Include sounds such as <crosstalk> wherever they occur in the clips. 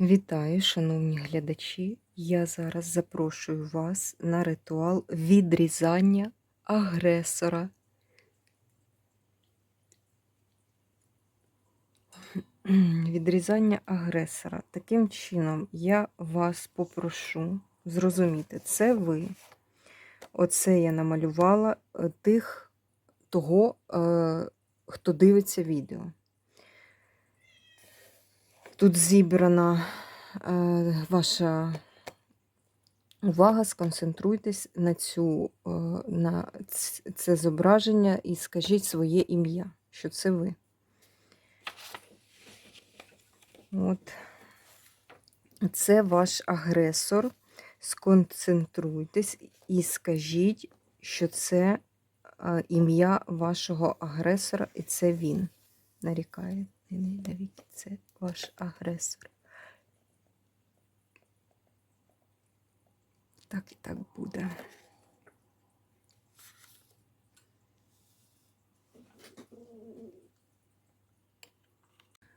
Вітаю, шановні глядачі! Я зараз запрошую вас на ритуал відрізання агресора. <clears throat> Відрізання агресора. Таким чином, я вас попрошу зрозуміти, це ви. Оце я намалювала е, тих, того, е, хто дивиться відео. Тут зібрана е, ваша увага, сконцентруйтесь на цю, е, на це зображення і скажіть своє ім'я, що це ви. От. Це ваш агресор. Сконцентруйтесь і скажіть, що це е, ім'я вашого агресора, і це він. Нарікає. Це ваш агресор. Так і так буде.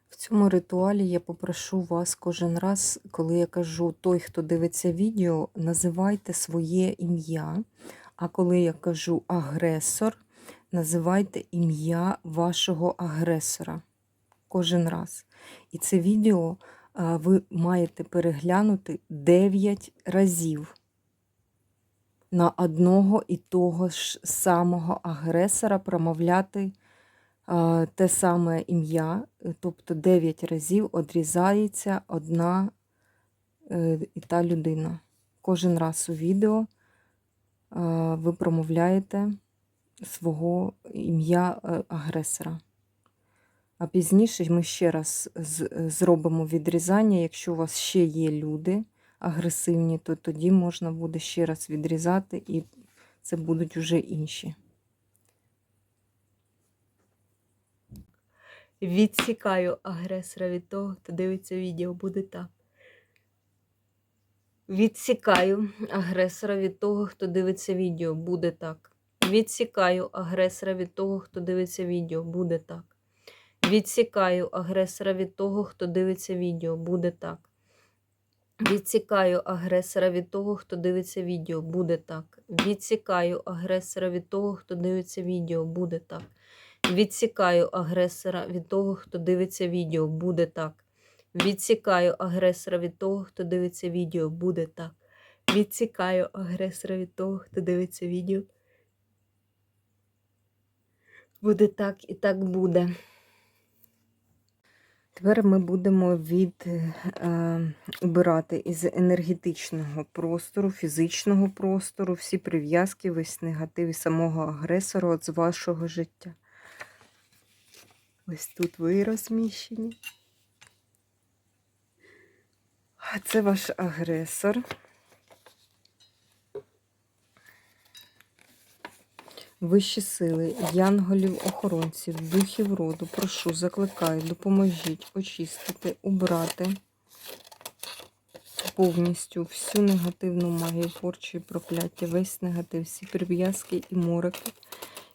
В цьому ритуалі я попрошу вас кожен раз, коли я кажу той, хто дивиться відео, називайте своє ім'я. А коли я кажу агресор, називайте ім'я вашого агресора. Кожен раз. І це відео ви маєте переглянути 9 разів на одного і того ж самого агресора промовляти те саме ім'я, е, тобто 9 разів одрізається одна е, і та людина. Кожен раз у відео ви промовляєте свого ім'я е, агресора. А пізніше ми ще раз зробимо відрізання. Якщо у вас ще є люди агресивні, то тоді можна буде ще раз відрізати, і це будуть вже інші. Відсікаю агресора від того, хто дивиться відео, буде так. Відсікаю агресора від того, хто дивиться відео, буде так. Відсікаю агресора від того, хто дивиться відео, буде так. Відсікаю агресора від того, хто дивиться відео, буде так. Відсікаю агресора від того, хто дивиться відео, буде так. Відсікаю агресора від того, хто дивиться відео, буде так. Відсікаю агресора від того, хто дивиться відео, буде так. Відсікаю агресора від того, хто дивиться відео, буде так. Відсікаю агресора від того, хто дивиться відео. Буде так і так буде. Тепер ми будемо від, е, убирати із енергетичного простору, фізичного простору, всі прив'язки, весь негатив самого агресора от з вашого життя. Ось тут ви розміщені. А це ваш агресор. Вищі сили, янголів, охоронців, духів роду, прошу, закликаю, допоможіть очистити, убрати повністю всю негативну магію, порчу і прокляття, весь негатив, всі прив'язки і мороки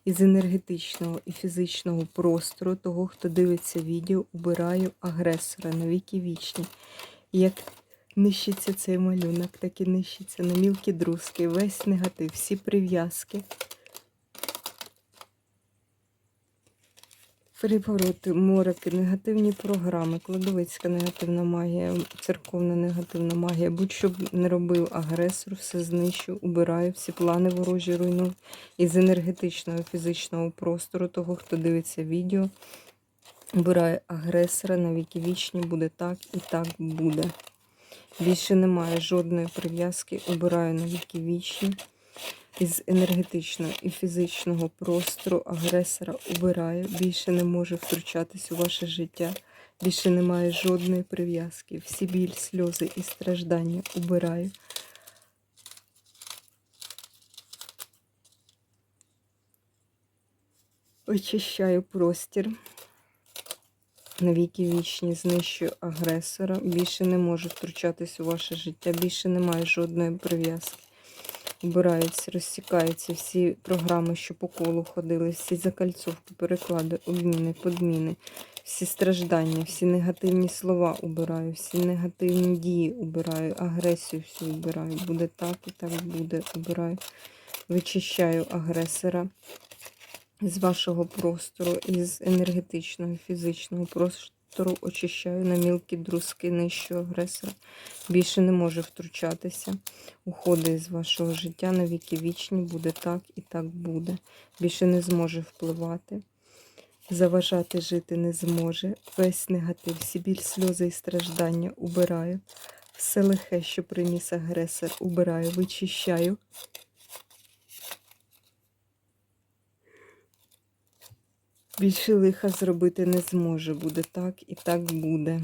із енергетичного і фізичного простору того, хто дивиться відео, убираю агресора на віки вічні. Як нищиться цей малюнок, так і нищиться на мілкі друзки, весь негатив, всі прив'язки. Перевороти, мороки, негативні програми, кладовицька негативна магія, церковна негативна магія. Будь-що б не робив агресор, все знищу, убираю, всі плани ворожі руйную. Із енергетичного, фізичного простору того, хто дивиться відео, убираю агресора на віки вічні, буде так і так буде. Більше немає жодної прив'язки, убираю на віки вічні. Із енергетичного і фізичного простору агресора убираю. Більше не може втручатись у ваше життя. Більше немає жодної прив'язки. Всі біль, сльози і страждання убираю. Очищаю простір. Навіки вічні знищую агресора. Більше не можу втручатись у ваше життя. Більше немає жодної прив'язки. Убираються, розсікаються всі програми, що по колу ходили, всі закальцовки, переклади, обміни, подміни, Всі страждання, всі негативні слова убираю, всі негативні дії убираю, агресію всю убираю. Буде так і так буде. Убираю. Вичищаю агресора з вашого простору, із енергетичного, фізичного простору очищаю на мілкі друзки, нижчого агресора. Більше не може втручатися. Уходить з вашого життя на віки вічні, буде так і так буде. Більше не зможе впливати. Заважати жити не зможе. Весь негатив, всі біль, сльози і страждання убираю. Все лихе, що приніс агресор, убираю, вичищаю. Більше лиха зробити не зможе. Буде так і так буде.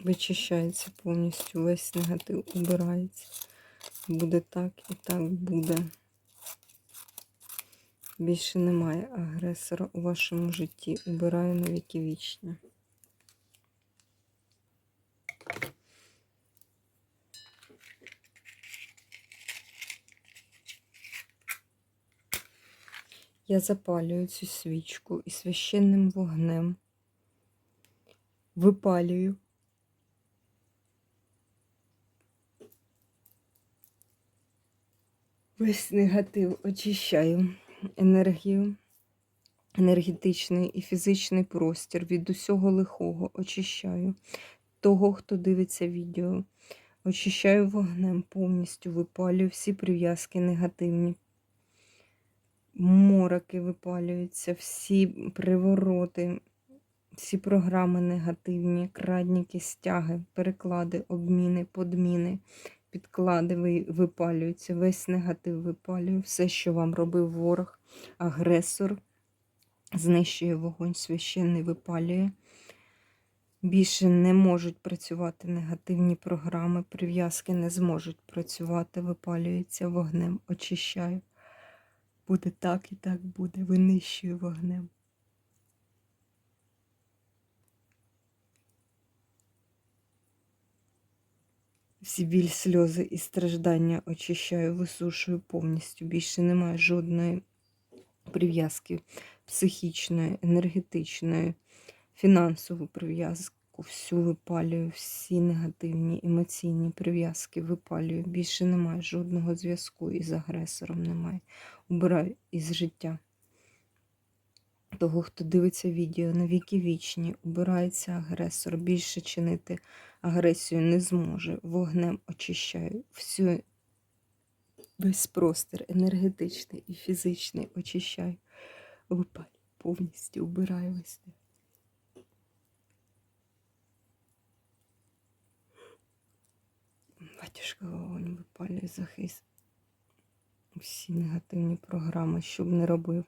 Вичищається повністю, весь негатив убирається. Буде так і так буде. Більше немає агресора у вашому житті. Убираю на віки вічні. Я запалюю цю свічку і священним вогнем випалюю весь негатив, очищаю енергію, енергетичний і фізичний простір від усього лихого очищаю того, хто дивиться відео. Очищаю вогнем повністю, випалюю всі прив'язки негативні. Мороки випалюються, всі привороти, всі програми негативні, крадніки, стяги, переклади, обміни, подміни, підклади випалюються, весь негатив випалюю, все, що вам робив ворог, агресор, знищує вогонь священний, випалює. Більше не можуть працювати негативні програми, прив'язки не зможуть працювати, випалюється вогнем, очищаю. Буде так і так буде, винищую вогнем. Всі біль, сльози і страждання очищаю, висушую повністю. Більше немає жодної прив'язки психічної, енергетичної, фінансову прив'язку. Всю випалюю, всі негативні емоційні прив'язки випалюю. Більше немає жодного зв'язку із агресором. Немає. Убираю із життя. Того, хто дивиться відео на віки вічні, убирається агресор, більше чинити агресію не зможе. Вогнем очищаю всю весь простір енергетичний і фізичний очищаю, випалю повністю, убираю весь. Батюшка вогонь випалює захист. Всі негативні програми, щоб не робив.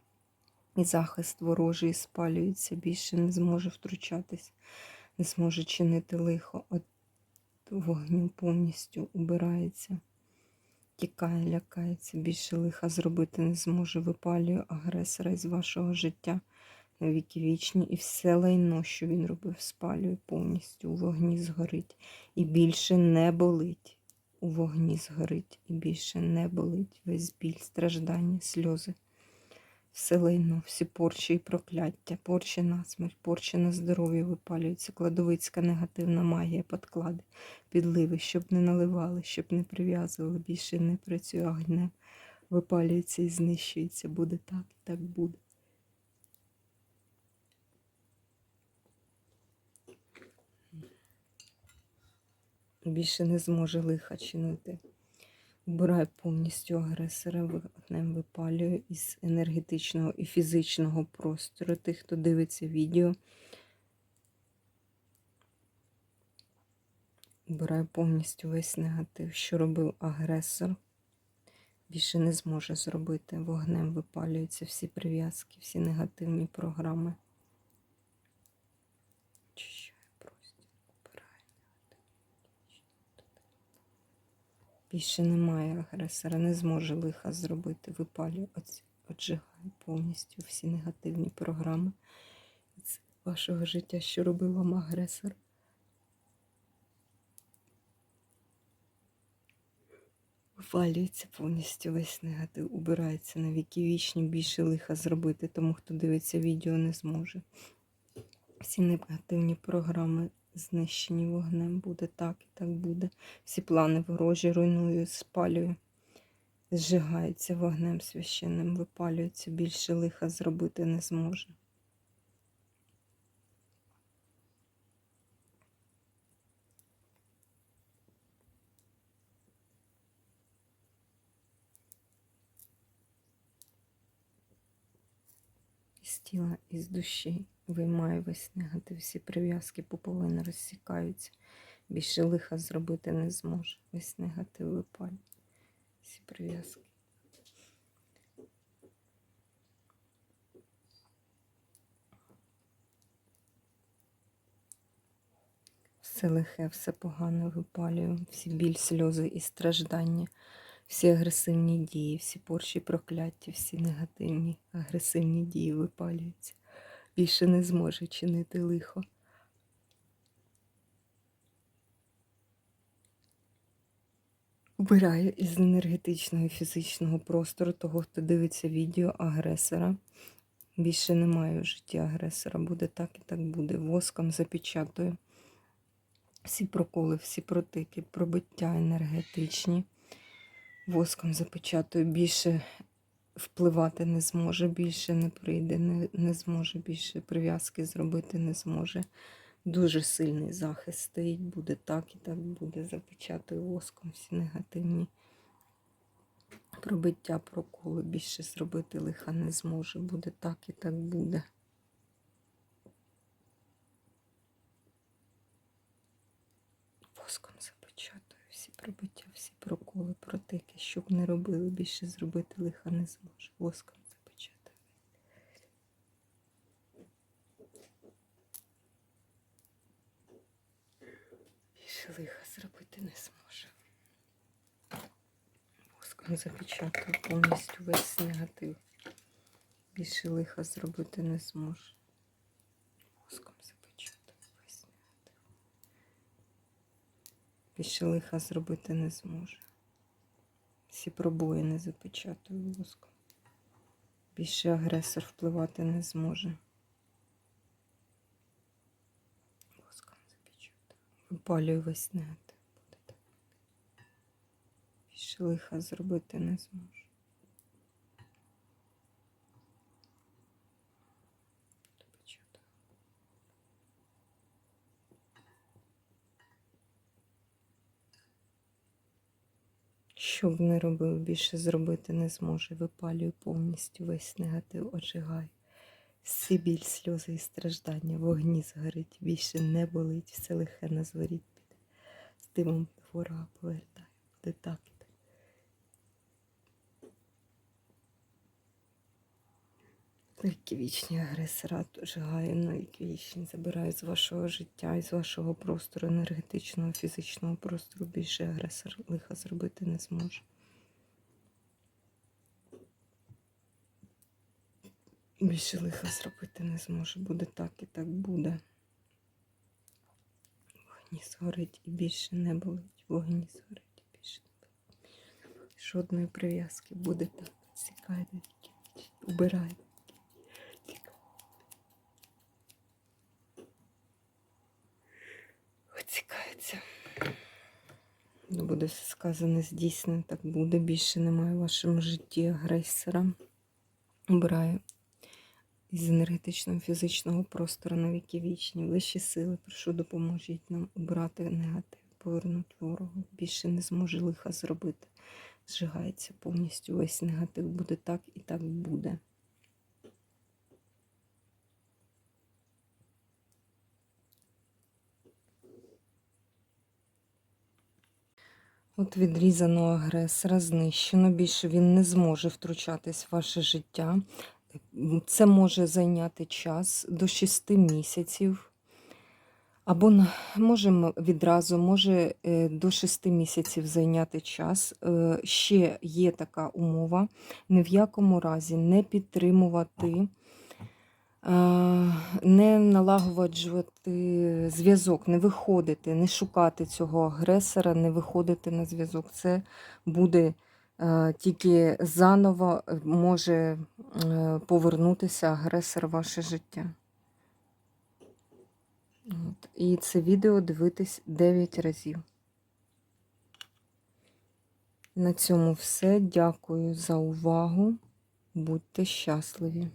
І захист ворожий спалюється, більше не зможе втручатись, не зможе чинити лихо. От вогню повністю убирається, тікає, лякається, більше лиха зробити не зможе. Випалює агресора із вашого життя на віки вічні, і все лайно, що він робив, спалює повністю, у вогні згорить. І більше не болить. У вогні згорить, і більше не болить. Весь біль, страждання, сльози все всі порчі і прокляття, порчі на смерть, порчі на здоров'я випалюються, кладовицька негативна магія, подклади, підливи, щоб не наливали, щоб не прив'язували, більше не працює огнем, випалюється і знищується. Буде так так буде. Більше не зможе лиха чинити. Убираю повністю агресора, вогнем випалюю із енергетичного і фізичного простору тих, хто дивиться відео. Убираю повністю весь негатив, що робив агресор. Більше не зможе зробити. Вогнем випалюються всі прив'язки, всі негативні програми. Очищаю простір, убираю негатив. Більше немає агресора, не зможе лиха зробити. Випалюю, оць- отжигаю повністю всі негативні програми з вашого життя, що робив вам агресор. Випалюється повністю весь негатив, убирається на віки вічні, більше лиха зробити, тому хто дивиться відео не зможе. Всі негативні програми знищені вогнем. Буде так і так буде. Всі плани ворожі руйную, спалюю. Зжигається вогнем священним, випалюється, більше лиха зробити не зможе. Із тіла, із душі виймаю весь негатив, всі прив'язки пуповини розсікаються. Більше лиха зробити не зможе. Весь негатив випалює. Всі прив'язки. Все лихе, все погане випалюю, всі біль, сльози і страждання, всі агресивні дії, всі порші прокляття, всі негативні, агресивні дії випалюються. Більше не зможе чинити лихо. Убираю із енергетичного і фізичного простору того, хто дивиться відео агресора. Більше немає в житті агресора. Буде так і так буде. Воском запечатую всі проколи, всі протики, пробиття енергетичні. Воском запечатую, більше впливати не зможе, більше не прийде, не, не зможе, більше прив'язки зробити не зможе. Дуже сильний захист стоїть, буде так і так буде. Запечатую воском всі негативні пробиття, проколи. Більше зробити лиха не зможе. Буде так і так буде. Воском запечатую всі пробиття, проколи, протики, щоб не робили, більше зробити лиха не зможе. Воском запечатую. Більше лиха зробити не зможе. Воском запечатую повністю весь негатив. Більше лиха зробити не зможе. Воском запечатую весь негатив. Більше лиха зробити не зможе. Всі пробої не запечатую воском. Більше агресор впливати не зможе. Воском запечатую. Випалюю весь негатив. Більше лиха зробити не зможе. Що б не робив, більше зробити не зможе. Випалюю повністю весь негатив, ожигаю. Всі біль, сльози і страждання, вогні згорить, більше не болить, все лихе на зворіт піде. З димом двора повертаю. Буде так і вічні агресора жигаю на віки вічні, забираю з вашого життя і з вашого простору енергетичного, фізичного простору. Більше агресор лиха зробити не зможе. Більше лиха зробити не зможе. Буде так і так буде. Вогні згорить і більше не болить. Вогні згорить і більше не болить. Жодної прив'язки буде так. Сікає на Ну, Буде все сказане, здійснено, так буде. Більше немає в вашому житті агресора. Обираю із енергетичного фізичного простору на віки вічні. Вищі сили, прошу, допоможіть нам обрати негатив, повернути ворогу. Більше не зможе лиха зробити. Зжигається повністю весь негатив. Буде так і так буде. От відрізано агресора, знищено. Більше він не зможе втручатись в ваше життя. Це може зайняти час до 6 місяців. Або на- може відразу, може е, до 6 місяців зайняти час. Е, Ще є така умова: ні в якому разі не підтримувати не налагоджувати зв'язок, не виходити, не шукати цього агресора, не виходити на зв'язок. Це буде е, тільки заново е, може е, повернутися агресор в ваше життя. От. І це відео дивитись 9 разів. На цьому все. Дякую за увагу. Будьте щасливі!